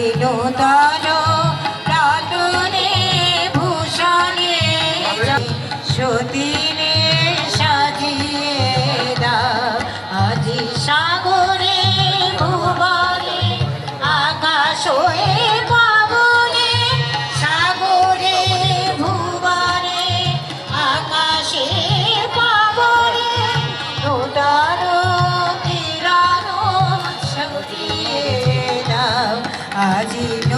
বিনোদন প্রাণে ভূষণে সতী राजीव